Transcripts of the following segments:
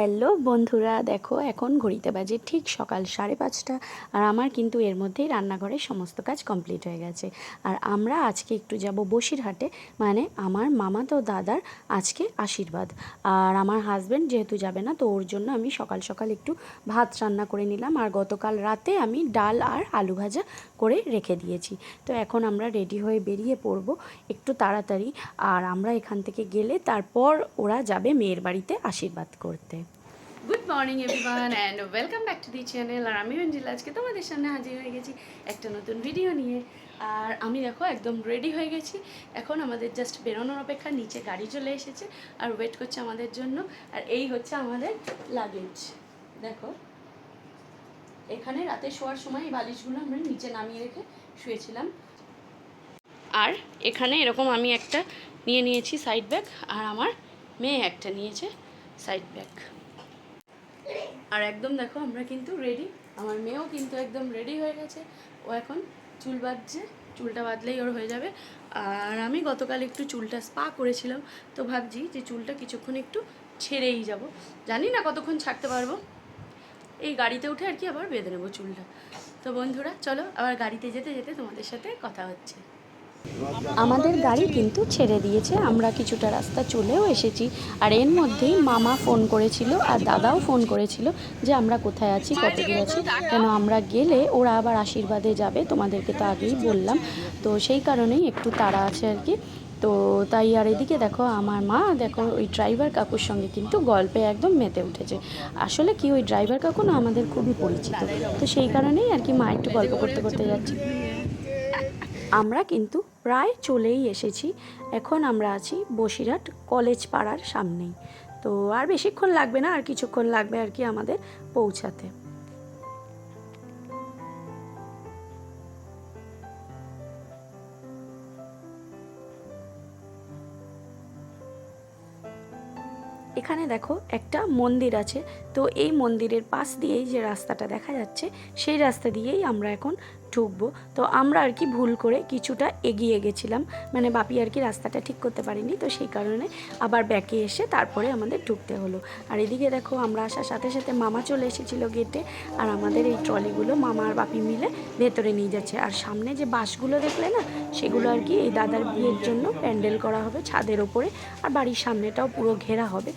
Hello বন্ধুরা, দেখো এখন ঘড়িতে বাজে ঠিক সকাল সাড়ে পাঁচটা আর আমার কিন্তু এর মধ্যেই রান্নাঘরের সমস্ত কাজ কমপ্লিট হয়ে গেছে। আর আমরা আজকে একটু যাব বসিরহাটে মানে আমার মামা তো দাদার আজকে আশীর্বাদ। আর আমার হাজব্যান্ড যেহেতু যাবে না, তো ওর জন্য আমি সকাল সকাল একটু ভাত রান্না করে নিলাম আর গতকাল রাতে আমি ডাল আর আলু ভাজা করে রেখে দিয়েছি। তো এখন আমরা রেডি হয়ে বেরিয়ে পড়ব একটু তাড়াতাড়ি। আর আমরা এখান থেকে গেলে তারপর ওরা যাবে মেয়ের বাড়িতে আশীর্বাদ করতে। Good morning everyone and welcome back to the channel আর আমি মঞ্জিলা আজকে তোমাদের সামনে হাজির হয়ে গেছি একটা নতুন ভিডিও নিয়ে। আর আমি দেখো, একদম রেডি হয়ে গেছি। এখন আমাদের জাস্ট বেরোনোর অপেক্ষা, নিচে গাড়ি চলে এসেছে। আর ওয়েট করছে আমাদের জন্য। আর এই হচ্ছে আমাদের লাগেজ দেখো, এখানে রাতে শোয়ার সময় এই বালিশগুলো আমরা নিচে নামিয়ে রেখে শুয়েছিলাম। আর এখানে এরকম আমি একটা নিয়ে নিয়েছি সাইড ব্যাগ আর আমার মেয়ে একটা নিয়েছে সাইড ব্যাগ আর একদম দেখো, আমরা কিন্তু রেডি আমার মেয়েও কিন্তু একদম রেডি হয়ে গেছে। ও এখন চুল বাঁধছে, চুলটা বাঁধলেই ওর হয়ে যাবে। আর আমি গতকাল একটু চুলটা স্পা করেছিলাম, তো ভাবছি যে চুলটা কিছুক্ষণ একটু ছেড়েই যাব। জানি না কতক্ষণ ছাড়তে পারব। এই গাড়িতে উঠে আর কি আবার বেঁধে নেব চুলটা। তো বন্ধুরা, চলো আবার গাড়িতে যেতে যেতে তোমাদের সাথে কথা হচ্ছে। আমাদের গাড়ি কিন্তু ছেড়ে দিয়েছে। আমরা কিছুটা রাস্তা চলেও এসেছি। আর এর মধ্যেই মামা ফোন করেছিল আর দাদাও ফোন করেছিল যে আমরা কোথায় আছি, কত দূর আছি। কেন আমরা গেলে ওরা আবার আশীর্বাদে যাবে, তোমাদেরকে তো আগেই বললাম। তো সেই কারণেই একটু তাড়া আছে আর কি। তো তাই আর এদিকে দেখো, আমার মা দেখো, ওই ড্রাইভার কাকুর সঙ্গে কিন্তু গল্পে একদম মেতে উঠেছে। আসলে কি, ওই ড্রাইভার কাকু না আমাদের খুবই পরিচিত। তো সেই কারণেই আর কি মা একটু গল্প করতে করতে যাচ্ছে। আমরা কিন্তু প্রায় চলেই এসেছি। এখন আমরা আছি বসিরহাট কলেজ পাড়ার সামনেই। তো আর বেশিক্ষণ লাগবে না, আর কিছুক্ষণ লাগবে আর কি আমাদের পৌঁছাতে। এখানে দেখো একটা মন্দির আছে। তো এই মন্দিরের পাশ দিয়েই যে রাস্তাটা দেখা যাচ্ছে, সেই রাস্তা দিয়েই আমরা এখন ঢুকবো তো আমরা আর কি ভুল করে কিছুটা এগিয়ে গেছিলাম। মানে বাপি আর কি রাস্তাটা ঠিক করতে পারিনি, তো সেই কারণে আবার ব্যাকে এসে তারপরে আমাদের ঢুকতে হলো। আর এদিকে দেখো, আমরা আসার সাথে সাথে মামা চলে এসেছিল গেটে আর আমাদের এই ট্রলিগুলো মামা আর বাপি মিলে ভেতরে নিয়ে যাচ্ছে। আর সামনে যে বাসগুলো দেখলে না, সেগুলো আর কি এই দাদার বিয়ের জন্য প্যান্ডেল করা হবে ছাদের ওপরে, আর বাড়ির সামনেটাও পুরো ঘেরা হবে।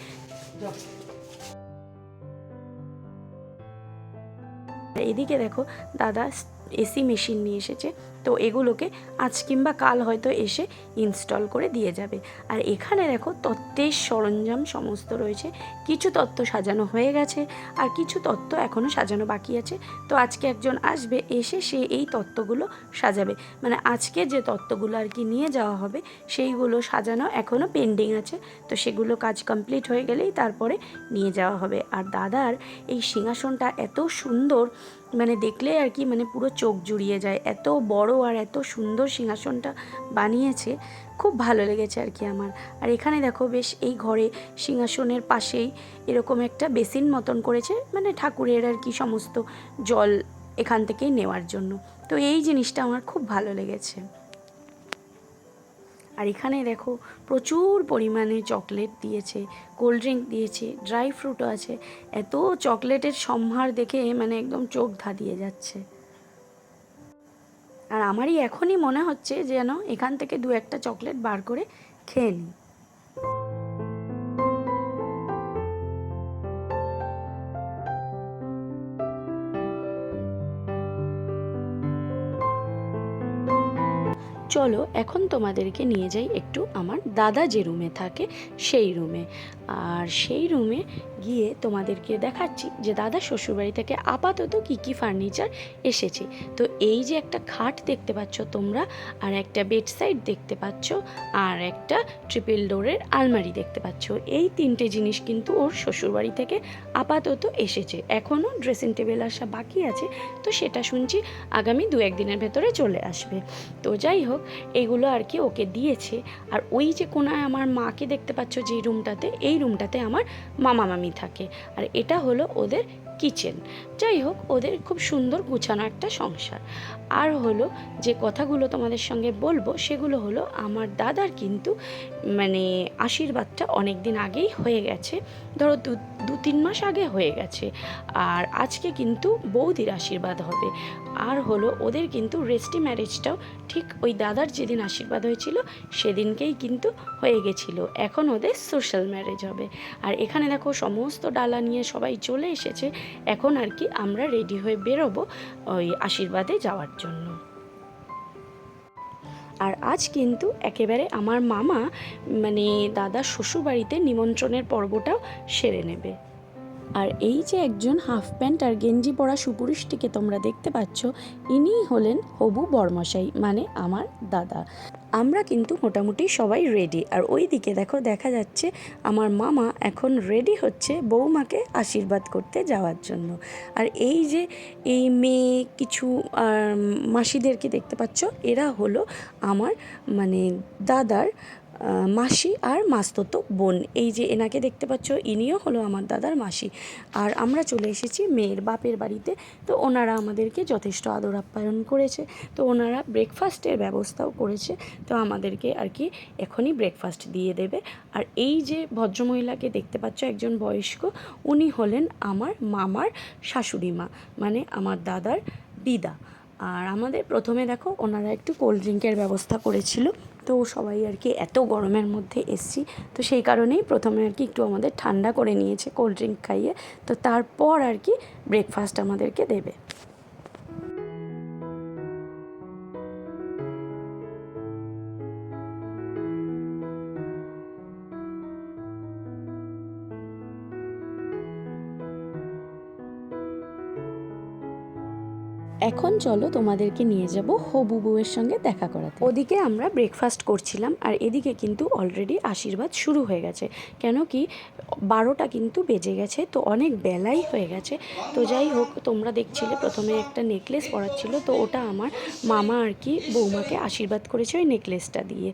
এদিকে দেখো দাদা এসি মেশিন নিয়ে এসেছে। তো এগুলোকে আজ কিংবা কাল হয়তো এসে ইনস্টল করে দিয়ে যাবে। আর এখানে দেখো তত্ত্বের সরঞ্জাম সমস্ত রয়েছে। কিছু তত্ত্ব সাজানো হয়ে গেছে আর কিছু তত্ত্ব এখনও সাজানো বাকি আছে। তো আজকে একজন আসবে, এসে সে এই তত্ত্বগুলো সাজাবে। মানে আজকে যে তত্ত্বগুলো আর কি নিয়ে যাওয়া হবে, সেইগুলো সাজানো এখনও পেন্ডিং আছে। তো সেগুলো কাজ কমপ্লিট হয়ে গেলেই তারপরে নিয়ে যাওয়া হবে। আর দাদার এই সিংহাসনটা এত সুন্দর মানে দেখলে আর কি মানে পুরো চোখ জুড়িয়ে যায়। এত বড় আর এত সুন্দর সিংহাসনটা বানিয়েছে, খুব ভালো লেগেছে আর কি আমার। আর এখানে দেখো বেশ এই ঘরে সিংহাসনের পাশেই এরকম একটা বেসিন মতন করেছে মানে ঠাকুরের আর কি সমস্ত জল এখান থেকেই নেওয়ার জন্য। তো এই জিনিসটা আমার খুব ভালো লেগেছে। আর এখানে দেখো প্রচুর পরিমাণে চকলেট দিয়েছে, কোল্ড ড্রিঙ্ক দিয়েছে, ড্রাই ফ্রুটও আছে। এত চকলেটের সম্ভার দেখে মানে একদম চোখ ধাঁধিয়ে যাচ্ছে। আর আমারই এখনই মনে হচ্ছে যেন এখান থেকে দু একটা চকলেট বার করে খেয়ে নিই। চলো এখন তোমাদেরকে নিয়ে যাই একটু আমার দাদা যে রুমে থাকে সেই রুমে। আর সেই রুমে গিয়ে তোমাদেরকে দেখাচ্ছি যে দাদা শ্বশুরবাড়ি থেকে আপাতত কী কী ফার্নিচার এসেছে। তো এই যে একটা খাট দেখতে পাচ্ছ তোমরা, আর একটা বেডসাইড দেখতে পাচ্ছ, আর একটা ট্রিপল ডোরের আলমারি দেখতে পাচ্ছ। এই তিনটে জিনিস কিন্তু ওর শ্বশুরবাড়ি থেকে আপাতত এসেছে। এখনও ড্রেসিং টেবিল আসা বাকি আছে, তো সেটা শুনছি আগামী দু একদিনের ভেতরে চলে আসবে। তো যাই হোক, এগুলো আর কি ওকে দিয়েছে। আর ওই যে কোনায় আমার মাকে দেখতে পাচ্ছ যে রুমটাতে এই রুমটাতে আমার মামা মামি থাকে। আর এটা হলো ওদের কিচেন যাই হোক, ওদের খুব সুন্দর গুছানো একটা সংসার। আর হলো, যে কথাগুলো তোমাদের সঙ্গে বলব, সেগুলো হলো, আমার দাদার কিন্তু মানে আশীর্বাদটা অনেক দিন আগেই হয়ে গেছে। ধরো দু দু তিন মাস আগে হয়ে গেছে। আর আজকে কিন্তু বৌদির আশীর্বাদ হবে। আর হলো, ওদের কিন্তু রেস্টি ম্যারেজটাও ঠিক ওই দাদার যেদিন আশীর্বাদ হয়েছিল, সেদিনকেই কিন্তু হয়ে গেছিল। এখন ওদের সোশ্যাল ম্যারেজ হবে। আর এখানে দেখো, সমস্ত ডালা নিয়ে সবাই চলে এসেছে। এখন আর কি আমরা রেডি হয়ে বেরোবো ওই আশীর্বাদে যাওয়ার জন্য। আর আজ কিন্তু একেবারে আমার মামা মানে দাদা শ্বশুরবাড়িতে নিমন্ত্রণের পর্বটাও সেরে নেবে। আর এই যে একজন হাফ প্যান্ট আর গেঞ্জি পরা সুপুরুষটিকে তোমরা দেখতে পাচ্ছ, ইনিই হলেন হবু বর্মশাই মানে আমার দাদা। আমরা কিন্তু মোটামুটি সবাই রেডি আর ওই দিকে দেখো, দেখা যাচ্ছে আমার মামা এখন রেডি হচ্ছে বৌমাকে আশীর্বাদ করতে যাওয়ার জন্য। আর এই যে এই মেয়ে, কিছু মাসিদেরকে দেখতে পাচ্ছ, এরা হলো আমার মানে দাদার মাসি আর মাস্ততো বোন। এই যে এনাকে দেখতে পাচ্ছ, ইনিও হলো আমার দাদার মাসি। আর আমরা চলে এসেছি মেয়ের বাপের বাড়িতে। তো ওনারা আমাদেরকে যথেষ্ট আদর আপ্যায়ন করেছে। তো ওনারা ব্রেকফাস্টের ব্যবস্থাও করেছে। তো আমাদেরকে আর কি এখনই ব্রেকফাস্ট দিয়ে দেবে। আর এই যে ভদ্রমহিলাকে দেখতে পাচ্ছ, একজন বয়স্ক, উনি হলেন আমার মামার শাশুড়ি মা মানে আমার দাদার দিদা। আর আমাদের প্রথমে দেখো ওনারা একটু কোল্ড ড্রিঙ্কের ব্যবস্থা করেছিল। তো সবাই আর কি এত গরমের মধ্যে এসছি। তো সেই কারণেই প্রথমে আর কি একটু আমাদের ঠান্ডা করে নিয়েছে কোল্ড ড্রিঙ্ক খাইয়ে। তো তারপর আর কি ব্রেকফাস্ট আমাদেরকে দেবে। এখন চলো তোমাদেরকে নিয়ে যাব হবু বউয়ের সঙ্গে দেখা করাতে। ওদিকে আমরা ব্রেকফাস্ট করছিলাম আর এদিকে কিন্তু অলরেডি আশীর্বাদ শুরু হয়ে গেছে। কেন কি, বারোটা কিন্তু বেজে গেছে, তো অনেক বেলাই হয়ে গেছে। তো যাই হোক, তোমরা দেখছিলে প্রথমে একটা নেকলেস পরাচ্ছিল তো ওটা আমার মামা আর কি বৌমাকে আশীর্বাদ করেছে ওই নেকলেসটা দিয়ে।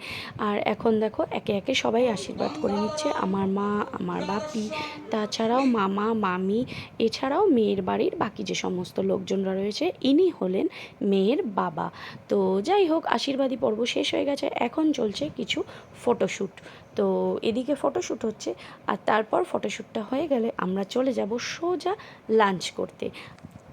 আর এখন দেখো, একে একে সবাই আশীর্বাদ করে নিচ্ছে, আমার মা, আমার বাপি, তাছাড়াও মামা, মামি, এছাড়াও মেয়ের বাড়ির বাকি যে সমস্ত লোকজনরা রয়েছে, ইনি হলেন মেয়ের বাবা। তো যাই হোক, আশীর্বাদী পর্ব শেষ হয়ে গেছে। এখন চলছে কিছু ফটোশ্যুট। তো এদিকে ফটোশ্যুট হচ্ছে আর তারপর ফটোশ্যুটটা হয়ে গেলে আমরা চলে যাব সোজা লাঞ্চ করতে।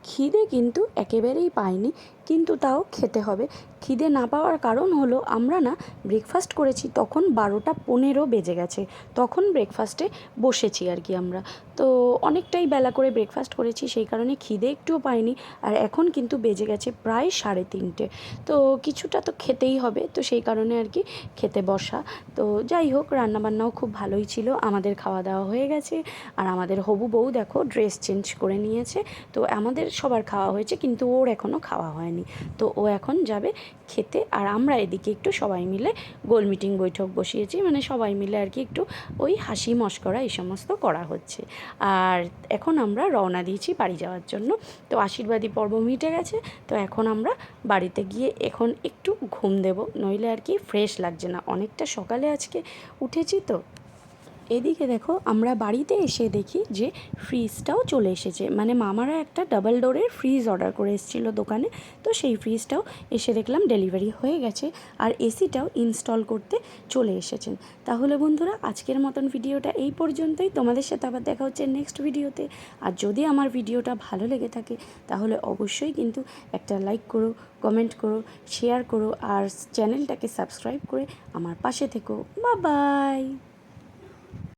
খিদে কিন্তু একেবারেই পাইনি। কিন্তু তাও খেতে হবে। খিদে না পাওয়ার কারণ হলো, আমরা না ব্রেকফাস্ট করেছি তখন বারোটা পনেরো বেজে গেছে। তখন ব্রেকফাস্টে বসেছি আর কি আমরা। তো অনেকটাই বেলা করে ব্রেকফাস্ট করেছি, সেই কারণে খিদে একটুও পাইনি আর এখন কিন্তু বেজে গেছে প্রায় সাড়ে তিনটে। তো কিছুটা তো খেতেই হবে, তো সেই কারণে আর কি খেতে বসা। তো যাই হোক, রান্নাবান্নাও খুব ভালোই ছিল, আমাদের খাওয়া দাওয়া হয়ে গেছে আর আমাদের হবু বউ দেখো ড্রেস চেঞ্জ করে নিয়েছে। তো আমাদের সবার খাওয়া হয়েছে, কিন্তু ওর এখনও খাওয়া হয়নি। তো ও এখন যাবে খেতে আর আমরা এদিকে একটু সবাই মিলে গোল মিটিং বৈঠক বসিয়েছি। মানে সবাই মিলে আর কি একটু ওই হাসি মস্করা এই সমস্ত করা হচ্ছে। আর এখন আমরা রওনা দিয়েছি বাড়ি যাওয়ার জন্য। তো আশীর্বাদী পর্ব মিটে গেছে। তো এখন আমরা বাড়িতে গিয়ে এখন একটু ঘুম দেব। নইলে আর কি ফ্রেশ লাগছে না। অনেকটা সকালে আজকে উঠেছি তো। এদিকে দেখো, আমরা বাড়িতে এসে দেখি যে ফ্রিজটাও চলে এসেছে। মানে মামারা একটা ডাবল ডোরের ফ্রিজ অর্ডার করে এসেছিল দোকানে। তো সেই ফ্রিজটাও এসে দেখলাম ডেলিভারি হয়ে গেছে আর এসিটাও ইনস্টল করতে চলে এসেছেন। তাহলে বন্ধুরা, আজকের মতন ভিডিওটা এই পর্যন্তই। তোমাদের সাথে আবার দেখা হচ্ছে নেক্সট ভিডিওতে। আর যদি আমার ভিডিওটা ভালো লেগে থাকে, তাহলে অবশ্যই কিন্তু একটা লাইক করো কমেন্ট করো শেয়ার করো আর চ্যানেলটাকে সাবস্ক্রাইব করে আমার পাশে থেকো। বা বাই